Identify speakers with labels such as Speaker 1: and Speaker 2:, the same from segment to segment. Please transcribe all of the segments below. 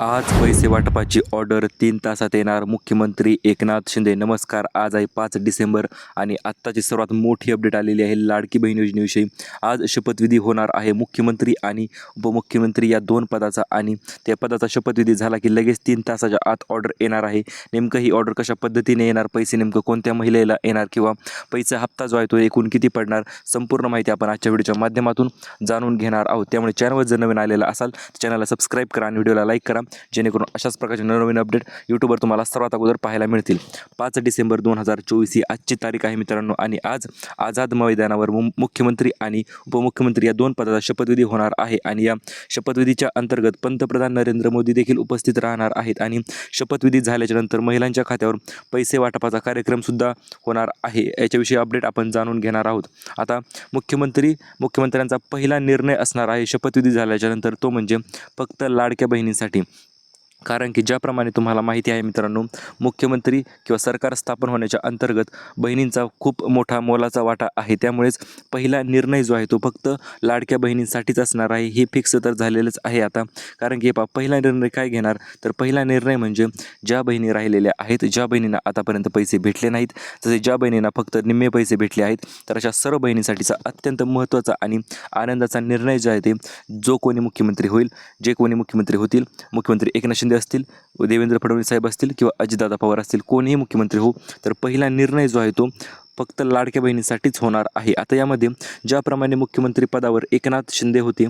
Speaker 1: आज पैसे वाटपाची ऑर्डर तीन तासात येणार. मुख्यमंत्री एकनाथ शिंदे नमस्कार. आज आहे पाच डिसेंबर आणि आत्ताची सर्वात मोठी अपडेट आलेली आहे लाडकी बहीण योजनेविषयी. आज शपथविधी होणार आहे. मुख्यमंत्री आणि उपमुख्यमंत्री या दोन पदाचा आणि त्या पदाचा शपथविधी झाला की लगेच तीन तासाच्या आत ऑर्डर येणार आहे. नेमकं ही ऑर्डर कशा पद्धतीने येणार? पैसे नेमकं कोणत्या महिलेला येणार किंवा पैसा हप्ता जो आहे तो एकूण किती पडणार? संपूर्ण माहिती आपण आजच्या व्हिडिओच्या माध्यमातून जाणून घेणार आहोत. त्यामुळे चॅनलवर जर नवीन आलेला असाल तर चॅनलला सबस्क्राईब करा आणि व्हिडिओला लाईक करा. जेणेकरून अशाच प्रकारचे नवनवीन अपडेट यूट्यूबवर तुम्हाला सर्वात अगोदर पाहायला मिळतील. पाच डिसेंबर दोन हजार चोवीस ही आजची तारीख आहे मित्रांनो आणि आज आझाद मैदानावर मु मुख्यमंत्री आणि उपमुख्यमंत्री या दोन पदाचा शपथविधी होणार आहे आणि या शपथविधीच्या अंतर्गत पंतप्रधान नरेंद्र मोदी देखील उपस्थित राहणार आहेत आणि शपथविधी झाल्याच्यानंतर महिलांच्या खात्यावर पैसे वाटपाचा कार्यक्रमसुद्धा होणार आहे. याच्याविषयी अपडेट आपण जाणून घेणार आहोत. आता मुख्यमंत्री मुख्यमंत्र्यांचा पहिला निर्णय असणार आहे. शपथविधी झाल्याच्यानंतर तो म्हणजे फक्त लाडक्या बहिणींसाठी. कारण की ज्याप्रमाणे तुम्हाला माहिती आहे मित्रांनो मुख्यमंत्री किंवा सरकार स्थापन होण्याच्या अंतर्गत बहिणींचा खूप मोठा मोलाचा वाटा आहे. त्यामुळेच पहिला निर्णय जो आहे तो फक्त लाडक्या बहिणींसाठीच असणार आहे. हे फिक्स तर झालेलंच आहे आता. कारण की पा पहिला निर्णय काय घेणार? तर पहिला निर्णय म्हणजे ज्या बहिणी राहिलेल्या आहेत ज्या बहिणींना आतापर्यंत पैसे भेटले नाहीत तसे ज्या बहिणींना फक्त निम्मे पैसे भेटले आहेत तर अशा सर्व बहिणींसाठीचा अत्यंत महत्त्वाचा आणि आनंदाचा निर्णय जो आहे ते जो कोणी मुख्यमंत्री होईल जे कोणी मुख्यमंत्री होतील मुख्यमंत्री एकनाथ शिंदे असतील देवेंद्र फडणवीस साहेब असतील किंवा अजितदादा पवार असतील कोणीही मुख्यमंत्री हो तर पहिला निर्णय जो आहे तो फक्त लाडक्या बहिणीसाठीच होणार आहे. आता यामध्ये ज्याप्रमाणे मुख्यमंत्री पदावर एकनाथ शिंदे होते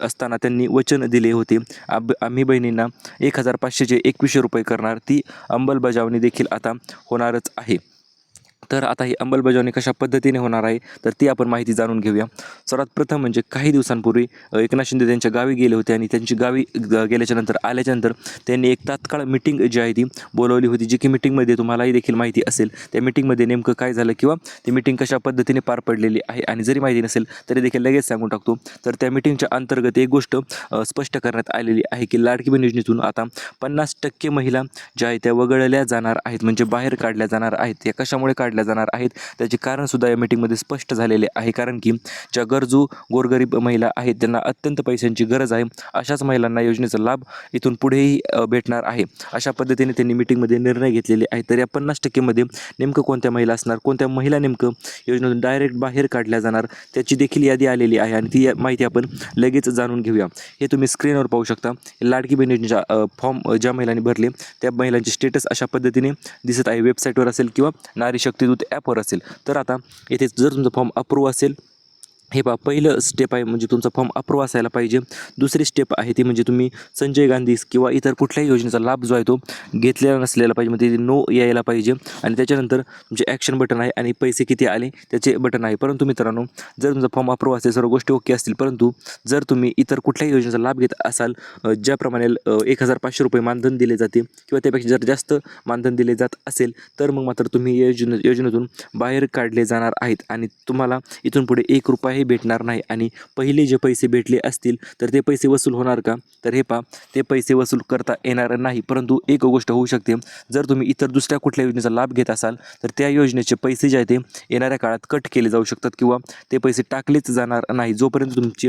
Speaker 1: असताना त्यांनी वचन दिले होते आब आम्ही बहिणींना एक हजार पाचशेचे एकवीसशे रुपये करणार ती अंमलबजावणी देखील आता होणारच आहे. तर आता ही अंमलबजावणी कशा पद्धतीने होणार आहे तर ती आपण माहिती जाणून घेऊया. सर्वात प्रथम म्हणजे काही दिवसांपूर्वी एकनाथ शिंदे त्यांच्या गावी गेले होते आणि त्यांची गावी गेल्याच्यानंतर गेल्याच्यानंतर आल्याच्यानंतर त्यांनी एक तात्काळ मिटिंग जी आहे ती बोलवली होती जी की मिटिंगमध्ये तुम्हालाही देखील माहिती असेल. त्या मिटिंगमध्ये नेमकं काय झालं किंवा ती मिटिंग कशा पद्धतीने पार पडलेली आहे आणि जरी माहिती नसेल तरी देखील लगेच सांगून टाकतो. तर त्या मिटिंगच्या अंतर्गत एक गोष्ट स्पष्ट करण्यात आलेली आहे की लाडकी बहीण योजनेतून आता पन्नास टक्के महिला ज्या आहेत त्या वगळल्या जाणार आहेत म्हणजे बाहेर काढल्या जाणार आहेत. त्या कशामुळे काढल्या जाणार आहेत. त्याचे कारणसुद्धा या मीटिंगमध्ये स्पष्ट झालेले आहे. कारण की ज्या गरजू गोरगरीब महिला आहेत त्यांना अत्यंत पैशांची गरज आहे. अशाच महिलांना योजनेचा लाभ इथून पुढेही भेटणार आहे. अशा पद्धतीने त्यांनी मीटिंगमध्ये निर्णय घेतलेले आहेत. तर या पन्नास टक्केमध्ये नेमकं कोणत्या महिला असणार कोणत्या महिला नेमकं योजनेतून डायरेक्ट बाहेर काढल्या जाणार त्याची देखील यादी आलेली आहे. आणि ती या- माहिती आपण लगेच जाणून घेऊया. हे तुम्ही स्क्रीनवर पाहू शकता. लाडकी बहीण योजनेच्या फॉर्म ज्या महिलांनी भरले त्या महिलांचे स्टेटस अशा पद्धतीने दिसत आहे. वेबसाईटवर असेल किंवा नारी विद्युत ॲपवर असेल. तर आता येथे जर तुमचा फॉर्म अप्रूव्ह असेल हे पहा पहिलं स्टेप आहे म्हणजे तुमचा फॉर्म अप्रूव्ह असायला पाहिजे. दुसरी स्टेप आहे ती म्हणजे तुम्ही संजय गांधी किंवा इतर कुठल्याही योजनेचा लाभ जो आहे तो घेतलेला नसलेला पाहिजे. म्हणजे नो यायला पाहिजे. आणि त्याच्यानंतर तुमचे ॲक्शन बटन आहे आणि पैसे किती आले त्याचे बटन आहे. परंतु मित्रांनो जर तुमचा फॉर्म अप्रूव्ह असेल सर्व गोष्टी ओके असतील परंतु जर तुम्ही इतर कुठल्याही योजनेचा लाभ घेत असाल ज्याप्रमाणे एक हजार पाचशे रुपये मानधन दिले जाते किंवा त्यापेक्षा जर जास्त मानधन दिले जात असेल तर मग मात्र तुम्ही योजने योजनेतून बाहेर काढले जाणार आहेत. आणि तुम्हाला इथून पुढे एक काही भेटणार नाही आणि पहिले जे पैसे भेटले असतील तर ते पैसे वसूल होणार का? तर हे पहा ते पैसे वसूल करता येणार नाही परंतु एक गोष्ट होऊ शकते. जर तुम्ही इतर दुसऱ्या कुठल्या योजनेचा लाभ घेत असाल तर त्या योजनेचे पैसे जे आहे ते येणाऱ्या काळात कट केले जाऊ शकतात किंवा ते पैसे टाकलेच जाणार नाही. जोपर्यंत तुमचे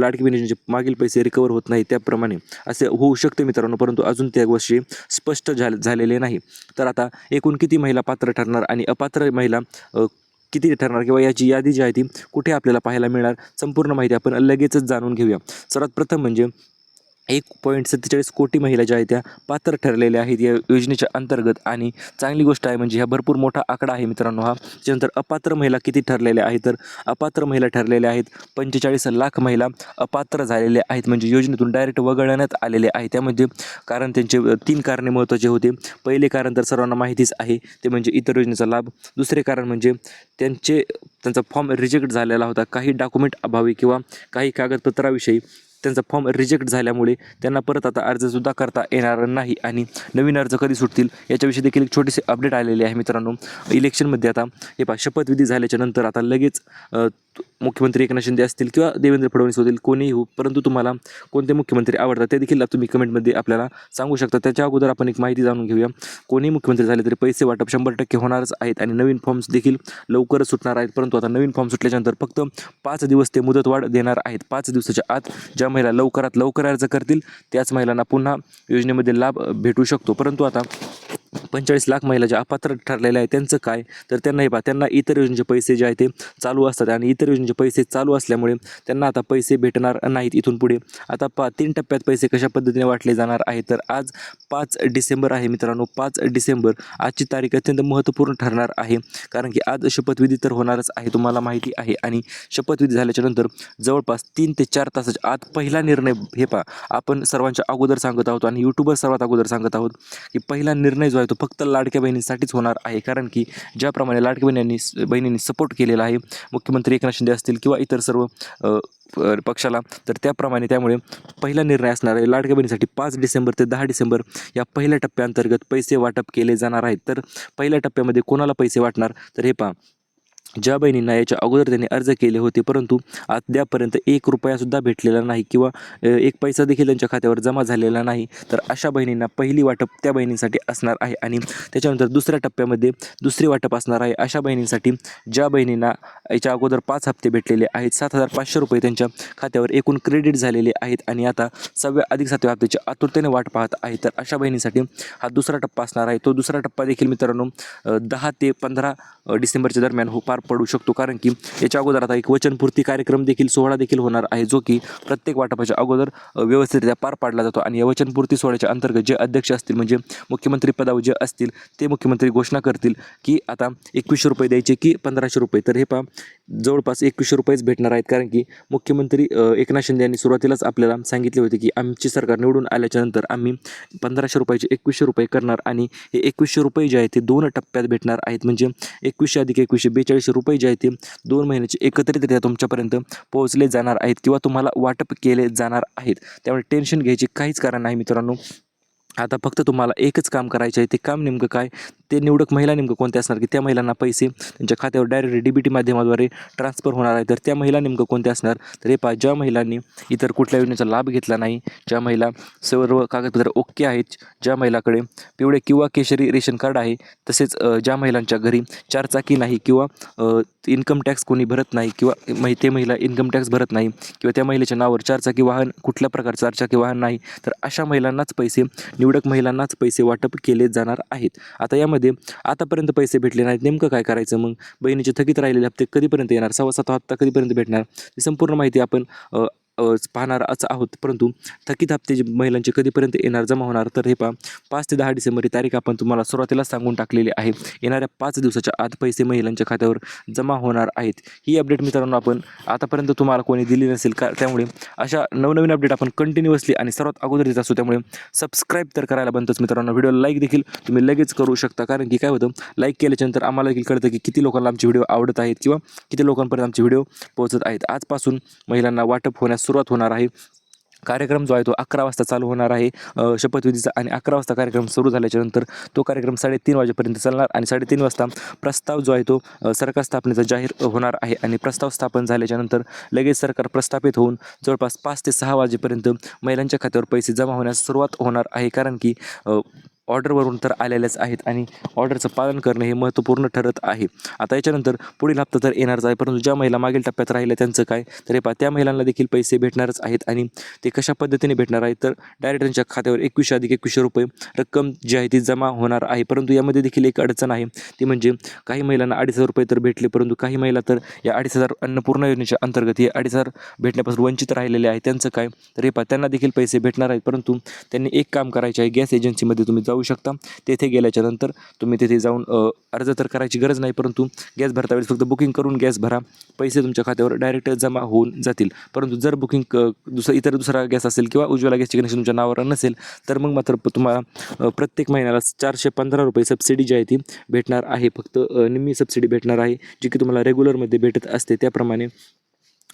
Speaker 1: लाडकी योजनेचे मागील पैसे रिकवर होत नाही त्याप्रमाणे असे होऊ शकते मित्रांनो परंतु अजून त्या गोष्टी स्पष्ट झाले झालेले नाही. तर आता एकूण किती महिला पात्र ठरणार आणि अपात्र महिला किती ठरणार किंवा याची यादी जी आहे ती कुठे आपल्याला पाहायला मिळणार संपूर्ण माहिती आपण लगेचच जाणून घेऊया. सर्वात प्रथम म्हणजे एक पॉईंट सत्तेचाळीस कोटी महिला ज्या आहेत त्या पात्र ठरलेल्या आहेत या योजनेच्या अंतर्गत. आणि चांगली गोष्ट आहे म्हणजे हा भरपूर मोठा आकडा आहे मित्रांनो हा. त्याच्यानंतर अपात्र महिला किती ठरलेल्या आहेत? तर अपात्र महिला ठरलेल्या आहेत पंचेचाळीस लाख महिला अपात्र झालेल्या आहेत. म्हणजे योजनेतून डायरेक्ट वगळण्यात आलेले आहे त्यामध्ये कारण त्यांचे तीन कारणे महत्त्वाचे होते. पहिले कारण तर सर्वांना माहितीच आहे ते म्हणजे इतर योजनेचा लाभ. दुसरे कारण म्हणजे त्यांचे त्यांचा फॉर्म रिजेक्ट झालेला होता. काही डॉक्युमेंट अभावी किंवा काही कागदपत्राविषयी त्यांचा फॉर्म रिजेक्ट झाल्यामुळे त्यांना परत आता अर्जसुद्धा करता येणार नाही आणि नवीन अर्ज कधी सुटतील याच्याविषयी देखील एक छोटेसे अपडेट आलेले आहे मित्रांनो. इलेक्शनमध्ये आता हे पा शपथविधी झाल्याच्यानंतर आता लगेच मुख्यमंत्री एकनाथ शिंदे असतील किंवा देवेंद्र फडणवीस होतील कोणीही हो परंतु तुम्हाला कोणते मुख्यमंत्री आवडतात ते देखील तुम्ही कमेंटमध्ये आपल्याला सांगू शकता. त्याच्या अगोदर आपण एक माहिती जाणून घेऊया. कोणीही मुख्यमंत्री झाले तरी पैसे वाटप शंभर टक्के होणारच आहेत आणि नवीन फॉर्म्स देखील लवकरच सुटणार आहेत. परंतु आता नवीन फॉर्म सुटल्याच्यानंतर फक्त पाच दिवस ते मुदतवाढ देणार आहेत. पाच दिवसाच्या आत ज्या महिला लवकरात लवकर अर्ज करतील त्याच महिलांना पुन्हा योजनेमध्ये लाभ भेटू शकतो. परंतु आता पंचेचाळीस लाख महिला ज्या अपात्र ठरलेल्या आहेत त्यांचं काय? तर त्यांना हे पहा त्यांना इतर योजनेचे पैसे जे आहे ते चालू असतात आणि इतर योजनेचे पैसे चालू असल्यामुळे त्यांना आता पैसे भेटणार नाहीत इथून पुढे. आता पा तीन टप्प्यात पैसे कशा पद्धतीने वाटले जाणार आहे तर आज पाच डिसेंबर आहे मित्रांनो पाच डिसेंबर आजची तारीख अत्यंत महत्त्वपूर्ण ठरणार आहे. कारण की आज शपथविधी तर होणारच आहे तुम्हाला माहिती आहे. आणि शपथविधी झाल्याच्यानंतर जवळपास तीन ते चार तासाच्या आत पहिला निर्णय हे पहा आपण सर्वांच्या अगोदर सांगत आहोत आणि यूट्यूबर सर्वात अगोदर सांगत आहोत की पहिला निर्णय जो आहे तो फक्त लाडक्या बहिणींसाठीच होणार आहे. कारण की ज्याप्रमाणे लाडक्या बहिणींनी बहिणींनी सपोर्ट केलेला आहे मुख्यमंत्री एकनाथ शिंदे असतील किंवा इतर सर्व पक्षाला तर त्याप्रमाणे त्यामुळे पहिला निर्णय असणार आहे. लाडक्या बहिणीसाठी पाच डिसेंबर ते दहा डिसेंबर या पहिल्या टप्प्याअंतर्गत पैसे वाटप केले जाणार आहेत. तर पहिल्या टप्प्यामध्ये कोणाला पैसे वाटणार? तर हे पहा. ज्या बहिणींना याच्या अगोदर त्यांनी अर्ज केले होते परंतु अद्यापर्यंत एक रुपयासुद्धा भेटलेला नाही किंवा एक पैसा देखील त्यांच्या खात्यावर जमा झालेला नाही. तर अशा बहिणींना पहिली वाटप त्या बहिणींसाठी असणार आहे आणि त्याच्यानंतर दुसऱ्या टप्प्यामध्ये दुसरी वाटप असणार आहे. अशा बहिणींसाठी ज्या बहिणींना याच्या अगोदर पाच हप्ते भेटलेले आहेत सात हजार पाचशे रुपये त्यांच्या खात्यावर एकूण क्रेडिट झालेले आहेत आणि आता सहाव्या अधिक सातव्या हप्त्याची आतुरतेने वाट पाहत आहे तर अशा बहिणींसाठी हा दुसरा टप्पा असणार आहे. तो दुसरा टप्पा देखील मित्रांनो दहा ते पंधरा डिसेंबरच्या दरम्यान हो पार पडू शकतो. कारण की याच्या अगोदर आता एक वचनपूर्ती कार्यक्रम देखील सोहळा देखील होणार आहे जो की प्रत्येक वाटपाच्या अगोदर व्यवस्थितरित्या पार पाडला जातो. आणि या वचनपूर्ती सोहळ्याच्या अंतर्गत जे अध्यक्ष असतील म्हणजे मुख्यमंत्री पदावर जे असतील ते मुख्यमंत्री घोषणा करतील की आता एकवीसशे रुपये द्यायचे की पंधराशे रुपये. तर हे पहा जवळपास एकवीसशे रुपयेच भेटणार आहेत. कारण की मुख्यमंत्री एकनाथ शिंदे यांनी सुरुवातीलाच आपल्याला सांगितले होते की आमची सरकार निवडून आल्याच्यानंतर आम्ही पंधराशे रुपयाचे एकवीसशे रुपये करणार. आणि हे एकवीसशे रुपये जे आहेत ते दोन टप्प्यात भेटणार आहेत. म्हणजे एकवीसशे अधिक एकवीसशे बेचाळीसशे रुपये जे आहेत ते दोन महिन्याचे एकत्रितरित्या तुमच्यापर्यंत पोहोचले जाणार आहेत किंवा तुम्हाला वाटप केले जाणार आहेत. त्यामुळे टेन्शन घ्यायची काहीच कारण नाही मित्रांनो. आता फक्त तुम्हाला एकच काम करायचं आहे. ते काम नेमकं काय? ते निवडक महिला नेमकं कोणत्या असणार? की त्या महिलांना पैसे त्यांच्या खात्यावर डायरेक्ट डी बी टी माध्यमाद्वारे ट्रान्सफर होणार आहे. तर त्या महिला नेमकं कोणत्या असणार? तर हे पहा ज्या महिलांनी इतर कुठल्या योजनेचा लाभ घेतला नाही ज्या महिला सर्व कागदपत्र ओके आहेत ज्या महिलाकडे पिवळे किंवा केशरी रेशन कार्ड आहे तसेच ज्या महिलांच्या घरी चारचाकी नाही किंवा इन्कम टॅक्स कोणी भरत नाही किंवा महि ते महिला इन्कम टॅक्स भरत नाही किंवा त्या महिलेच्या नावावर चारचाकी वाहन कुठल्या प्रकारचं चारचाकी वाहन नाही तर अशा महिलांनाच पैसे निवडक महिलांनाच पैसे वाटप केले जाणार आहेत. आता यामध्ये आतापर्यंत पैसे भेटले नाहीत. नेमकं काय करायचं मग? बहिणीचे थकीत राहिलेले हप्ते कधीपर्यंत येणार? सव्वा सात हप्ता कधीपर्यंत भेटणार? ही संपूर्ण माहिती आपण पाहणार असं आहोत. परंतु थकीत हप्ते जे महिलांचे कधीपर्यंत येणार जमा होणार तर हे पहा पाच ते दहा डिसेंबर ही तारीख आपण तुम्हाला सुरुवातीला सांगून टाकलेली आहे. येणाऱ्या पाच दिवसाच्या आत पैसे महिलांच्या खात्यावर जमा होणार आहेत. ही अपडेट मित्रांनो आपण आतापर्यंत तुम्हाला कोणी दिली नसेल का त्यामुळे अशा नवनवीन अपडेट आपण कंटिन्युअसली आणि सर्वात अगोदर देत असतो त्यामुळे सबस्क्राईब तर करायला बनतोच मित्रांनो. व्हिडिओला लाईक देखील तुम्ही लगेच करू शकता कारण की काय होतं लाईक केल्याच्यानंतर आम्हाला देखील कळतं की किती लोकांना आमचे व्हिडिओ आवडत आहेत किंवा किती लोकांपर्यंत आमचे व्हिडिओ पोहोचत आहेत. आजपासून महिलांना वाटप होण्यास सुरुवात होणार आहे. कार्यक्रम जो आहे तो अकरा वाजता चालू होणार आहे. शपथविधीचा आणि अकरा वाजता कार्यक्रम सुरू झाल्याच्यानंतर तो कार्यक्रम साडेतीन वाजेपर्यंत चालणार आणि साडेतीन वाजता प्रस्ताव जो आहे तो सरकार स्थापनेचा जाहीर होणार आहे आणि प्रस्ताव स्थापन झाल्याच्यानंतर लगेच सरकार प्रस्थापित होऊन जवळपास पाच ते सहा वाजेपर्यंत महिलांच्या खात्यावर पैसे जमा होण्यास सुरुवात होणार आहे. कारण की ऑर्डरवरून तर आलेल्याच आहेत आणि ऑर्डरचं पालन करणे हे महत्त्वपूर्ण ठरत आहे. आता याच्यानंतर पुढील हप्ता तर येणारच आहे परंतु ज्या महिला मागील टप्प्यात राहिल्या त्यांचं काय? तर हे पहा त्या महिलांना देखील पैसे भेटणारच आहेत आणि ते कशा पद्धतीने भेटणार आहेत? तर डायरेक्ट त्यांच्या खात्यावर एकवीसशे अधिक एकवीसशे रुपये रक्कम जी आहे ती जमा होणार आहे. परंतु यामध्ये देखील एक अडचण आहे. ती म्हणजे काही महिलांना अडीच हजार रुपये तर भेटले परंतु काही महिला तर या अडीच हजार अन्नपूर्ण योजनेच्या अंतर्गत हे अडीच हजार भेटण्यापासून वंचित राहिलेले आहे. त्यांचं काय? तर हे पहा त्यांना देखील पैसे भेटणार आहेत परंतु त्यांनी एक काम करायचे आहे. गॅस एजन्सीमध्ये तुम्ही जाऊ शकता. तेथे गेल्याच्यानंतर तुम्ही तिथे जाऊन अर्ज तर करायची गरज नाही परंतु गॅस भरता वेळेस फक्त बुकिंग करून गॅस भरा. पैसे तुमच्या खात्यावर डायरेक्ट जमा होऊन जातील. परंतु जर बुकिंग क दुसरा इतर दुसरा गॅस असेल किंवा उज्ज्वला गॅसची कनेक्शन तुमच्या नावावर नसेल तर मग मात्र तुम्हाला प्रत्येक महिन्याला चारशे पंधरा रुपये सबसिडी जी आहे ती भेटणार आहे. फक्त निम्मी सबसिडी भेटणार आहे जी की तुम्हाला रेग्युलरमध्ये भेटत असते. त्याप्रमाणे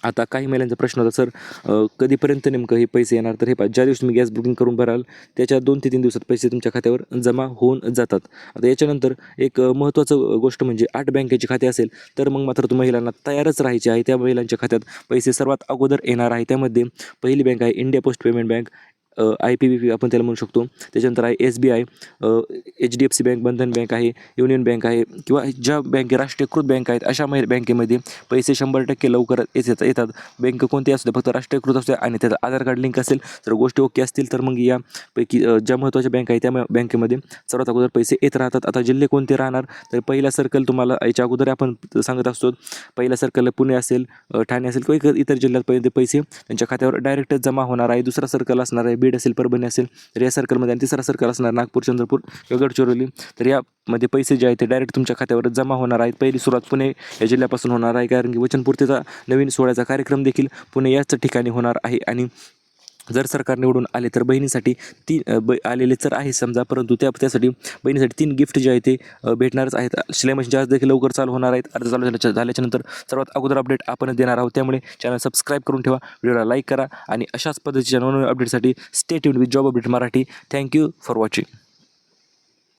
Speaker 1: आता काही महिलांचा प्रश्न होता सर कधीपर्यंत नेमकं हे पैसे येणार? तर हे पा ज्या दिवशी तुम्ही गॅस बुकिंग करून भराल त्याच्या दोन ते तीन दिवसात पैसे तुमच्या खात्यावर जमा होऊन जातात. आता याच्यानंतर एक महत्त्वाचं गोष्ट म्हणजे आठ बँकेचे खाते असेल तर मग मात्र तुम्ही महिलांना तयारच राहायचे आहे. त्या महिलांच्या खात्यात पैसे सर्वात अगोदर येणार आहे. त्यामध्ये पहिली बँक आहे India post payment bank I P B P आपण त्याला म्हणू शकतो. त्याच्यानंतर आहे S B I H D F C bank Bandhan bank आहे युनियन बँक आहे किंवा ज्या बँके राष्ट्रीयकृत बँक आहेत अशा मै बँकेमध्ये पैसे शंभर टक्के लवकर येतात येतात. बँक कोणती असू दे फक्त राष्ट्रीयकृत असू दे आणि त्याचं आधार कार्ड लिंक असेल तर गोष्टी ओके असतील तर मग यापैकी ज्या महत्त्वाच्या बँक आहे त्या म- बँकेमध्ये सर्वात अगोदर पैसे येत राहतात. आता जिल्हे कोणते राहणार? तर पहिला सर्कल तुम्हाला याच्या अगोदर आपण सांगत असतो. पहिला सर्कल पुणे असेल ठाणे असेल किंवा इतर- इतर जिल्ह्यात पहिले पैसे त्यांच्या खात्यावर डायरेक्टच जमा होणार आहे. दुसरा सर्कल असणार आहे बीड असेल परभणी असेल तर या सर्कलमध्ये आणि तिसरा सर्कल असणार नागपूर चंद्रपूर किंवा गडचिरोली. तर यामध्ये पैसे जे आहेत ते डायरेक्ट तुमच्या खात्यावर जमा होणार आहेत. पहिली सुरुवात पुणे या जिल्ह्यापासून होणार आहे कारण की वचनपूर्तीचा नवीन सोहळ्याचा कार्यक्रम देखील पुणे याच ठिकाणी होणार आहे. आणि जर सरकार निवडून आले तर बहिणीसाठी तीन ब आलेले तर आहे समजा परंतु त्या त्यासाठी बहिणीसाठी तीन गिफ्ट जे आहे ते भेटणारच आहेत. शिलाई मशीन जास्त देखील लवकर चालू होणार आहेत अर्ज चालू झाल्याच्या झाल्याच्यानंतर सर्वात अगोदर अपडेट आपण देणार आहोत. त्यामुळे चॅनल सबस्क्राईब करून ठेवा व्हिडिओला लाईक करा आणि अशाच पद्धतीच्या नवनवीन अपडेटसाठी stay tune with job update Marathi. Thank you for watching